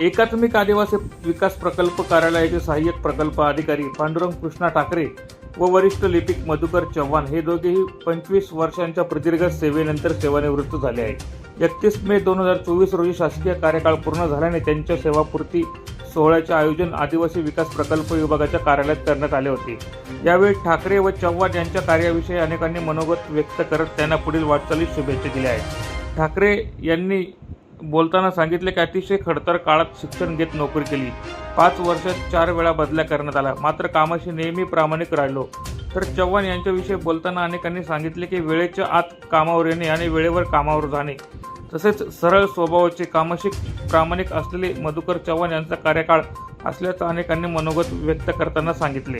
एकात्मिक आदिवासी विकास प्रकल्प कार्यालयाचे सहाय्यक प्रकल्प अधिकारी पांडुरंग कृष्णा ठाकरे व वरिष्ठ लिपिक मधुकर चव्हाण हे दोघेही पंचवीस वर्षांच्या प्रदीर्घ सेवेनंतर सेवानिवृत्त झाले आहेत. एकतीस मे दोन हजार चोवीस रोजी शासकीय कार्यकाळ पूर्ण झाल्याने त्यांच्या सेवापूर्ती सोहळ्याचे आयोजन आदिवासी विकास प्रकल्प विभागाच्या कार्यालयात करण्यात आले होते. यावेळी ठाकरे व चव्हाण यांच्या कार्याविषयी अनेकांनी मनोगत व्यक्त करत त्यांना पुढील वाटचालीत शुभेच्छा दिल्या आहेत. ठाकरे यांनी बोलताना सांगितले की अतिशय खडतर काळात शिक्षण घेत नोकरी केली. पाच वर्षात चार वेळा बदल्या करण्यात आला मात्र कामाशी नेहमी प्रामाणिक राहिलो. तर चव्हाण यांच्याविषयी बोलताना अनेकांनी सांगितले की वेळेच्या आत कामावर येणे आणि वेळेवर कामावर जाणे. तसेच सरळ स्वभावाचे कामाशी प्रामाणिक असलेले मधुकर चव्हाण यांचा कार्यकाळ असल्याचं अनेकांनी मनोगत व्यक्त करताना सांगितले.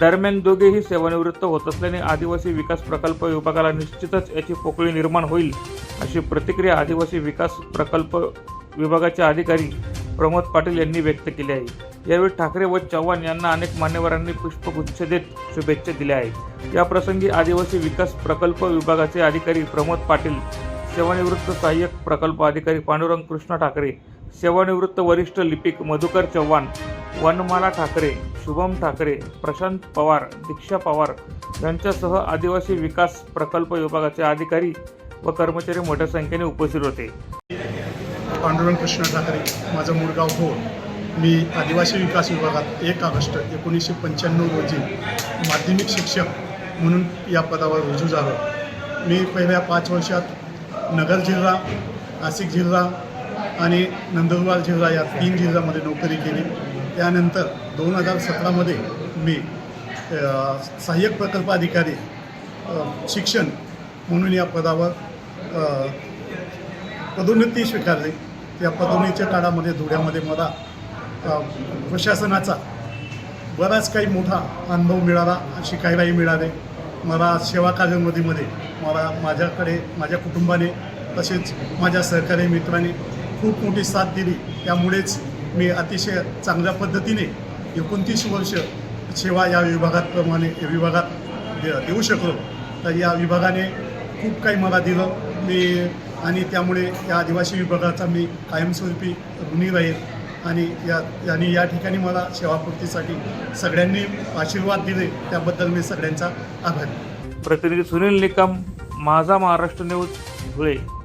दरम्यान दोघेही सेवानिवृत्त होत असल्याने आदिवासी विकास प्रकल्प विभागाला निश्चितच याची पोकळी निर्माण होईल अशी प्रतिक्रिया आदिवासी विकास प्रकल्प विभागाचे अधिकारी प्रमोद पाटील यांनी व्यक्त केली आहे. यावेळी ठाकरे व चव्हाण यांना अनेक मान्यवरांनी पुष्पगुच्छ देत शुभेच्छा दिल्या आहेत. या प्रसंगी आदिवासी विकास प्रकल्प विभागाचे अधिकारी प्रमोद पाटील सेवानिवृत्त सहाय्यक प्रकल्प अधिकारी पांडुरंग कृष्ण ठाकरे सेवानिवृत्त वरिष्ठ लिपिक मधुकर चव्हाण वनमाला ठाकरे शुभम ठाकरे प्रशांत पवार दीक्षा पवार यांच्यासह आदिवासी विकास प्रकल्प विभागाचे अधिकारी व कर्मचारी मोठ्या संख्येने उपस्थित होते. पांडुरंग कृष्ण ठाकरे माझं मूळगाव भोर. मी आदिवासी विकास विभागात एक ऑगस्ट एकोणीसशे पंच्याण्णव रोजी माध्यमिक शिक्षक म्हणून या पदावर रुजू झालो. मी पहिल्या पाच वर्षात नगर जिल्हा नाशिक जिल्हा आणि नंदुरबार जिल्हा या तीन जिल्ह्यामध्ये नोकरी केली. त्यानंतर दोन हजार सतरामध्ये मी सहाय्यक प्रकल्प अधिकारी शिक्षण म्हणून या पदावर पदोन्नती स्वीकारली. त्या पदोन्नतीच्या काळामध्ये धुळ्यामध्ये मला प्रशासनाचा बराच काही मोठा अनुभव मिळाला शिकायलाही मिळाले. मला सेवा कार्यामध्ये मला माझ्याकडे माझ्या कुटुंबाने तसेच माझ्या सहकारी मित्राने खूप मोठी साथ दिली. त्यामुळेच मी अतिशय चांगल्या पद्धतीने एकोणतीस वर्ष सेवा या विभागाप्रमाणे विभागात दे- देऊ शकलो. तर या विभागाने खूप काही मला दिलं. मी आणि त्यामुळे या आदिवासी विभागाचा मी कायमस्वरूपी ऋणी राहील. आणि या आणि या ठिकाणी मला सेवापूर्तीसाठी सगळ्यांनी आशीर्वाद दिले. त्याबद्दल मी सगळ्यांचा आभारी प्रतिनिधी सुनील निकम माझा महाराष्ट्र न्यूज धुळे.